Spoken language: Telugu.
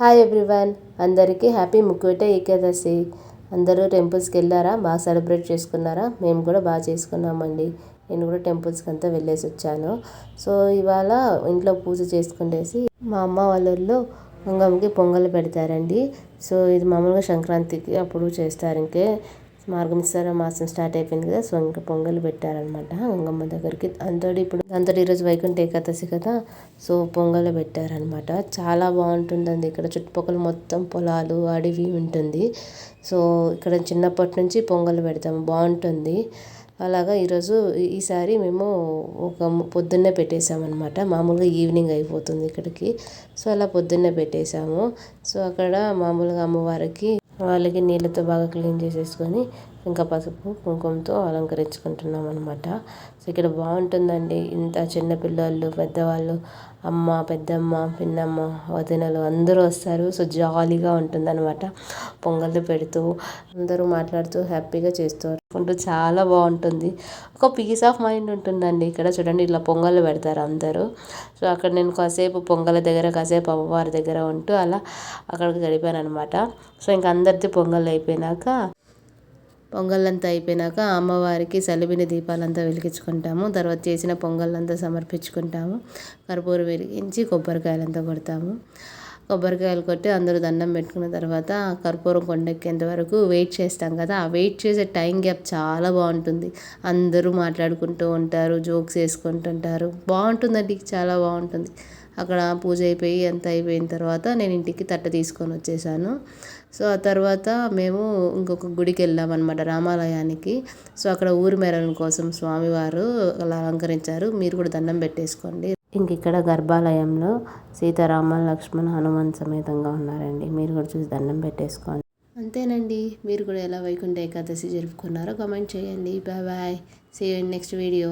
Hi everyone. అందరికీ హ్యాపీ ముక్కుట ఏకాదశి. అందరూ టెంపుల్స్కి వెళ్ళారా బాగా సెలబ్రేట్ చేసుకున్నారా? మేము కూడా బాగా చేసుకున్నామండి. నేను కూడా టెంపుల్స్కి అంతా వెళ్ళేసి వచ్చాను. సో ఇవాళ ఇంట్లో పూజ చేసుకునేసి మా అమ్మ వాళ్ళ ఊళ్ళో గంగమ్మకి పొంగల్ పెడతారండి. సో ఇది మామూలుగా సంక్రాంతికి అప్పుడు చేస్తారు ఇంకే. మార్గశిర మాసం స్టార్ట్ అయిపోయింది కదా సో ఇంకా పొంగల్ పెట్టారనమాట గంగమ్మ దగ్గరికి. అంతో ఇప్పుడు అంతటి ఈరోజు వైకుంఠ ఏకాదశి కదా సో పొంగల్ పెట్టారనమాట చాలా బాగుంటుందండి. ఇక్కడ చుట్టుపక్కల మొత్తం పొలాలు అడవి ఉంటుంది. సో ఇక్కడ చిన్నప్పటి నుంచి పొంగల్ పెడతాము బాగుంటుంది. అలాగా ఈరోజు ఈసారి మేము ఒక పొద్దున్నే పెట్టేసామన్నమాట మామూలుగా ఈవినింగ్ అయిపోతుంది ఇక్కడికి. సో అలా పొద్దున్నే పెట్టేశాము. సో అక్కడ మామూలుగా అమ్మవారికి వాళ్ళకి నీళ్ళతో బాగా క్లీన్ చేసేసుకొని ఇంకా పసుపు కుంకుమతో అలంకరించుకుంటున్నాం అనమాట సో ఇక్కడ బాగుంటుందండి. ఇంత చిన్నపిల్లలు పెద్దవాళ్ళు అమ్మ పెద్దమ్మ పిన్నమ్మ వదినలు అందరూ వస్తారు. సో జాలీగా ఉంటుందన్నమాట. పొంగళ్ళు పెడుతూ అందరూ మాట్లాడుతూ హ్యాపీగా చేస్తారు ఉంటూ చాలా బాగుంటుంది. ఒక పీస్ ఆఫ్ మైండ్ ఉంటుందండి ఇక్కడ చూడండి. ఇలా పొంగళ్ళు పెడతారు అందరూ. సో అక్కడ నేను కాసేపు పొంగల దగ్గర కాసేపు అమ్మవారి దగ్గర ఉంటూ అలా అక్కడికి గడిపాను అనమాట సో ఇంకా అందరిది పొంగల్ అయిపోయినాక పొంగళ్ళంతా అయిపోయినాక అమ్మవారికి సలిబిని దీపాలంతా వెలిగించుకుంటాము. తర్వాత చేసిన పొంగళ్ళంతా సమర్పించుకుంటాము. కర్పూరం వెలిగించి కొబ్బరికాయలంతా కొడతాము. కొబ్బరికాయలు కొట్టి అందరూ దండం పెట్టుకున్న తర్వాత కర్పూరం కొండెక్కేంత వరకు వెయిట్ చేస్తాం కదా. ఆ వెయిట్ చేసే టైం గ్యాప్ చాలా బాగుంటుంది. అందరూ మాట్లాడుకుంటూ ఉంటారు జోక్స్ వేసుకుంటుంటారు బాగుంటుందండి చాలా బాగుంటుంది. అక్కడ పూజ అయిపోయి అంత అయిపోయిన తర్వాత నేను ఇంటికి తట్ట తీసుకొని వచ్చేసాను. సో ఆ తర్వాత మేము ఇంకొక గుడికి వెళ్ళామన్నమాట రామాలయానికి. సో అక్కడ ఊరి మెరవని కోసం స్వామివారు అలా అలంకరించారు. మీరు కూడా దండం పెట్టేసుకోండి. ఇంక ఇక్కడ గర్భాలయంలో సీతారామ లక్ష్మణ హనుమాన్ సమేతంగా ఉన్నారండి. మీరు కూడా చూసి దండం పెట్టేసుకోండి. అంతేనండి. మీరు కూడా ఎలా వైకుంఠ ఏకాదశి జరుపుకున్నారో కామెంట్ చేయండి. Bye bye. See you next video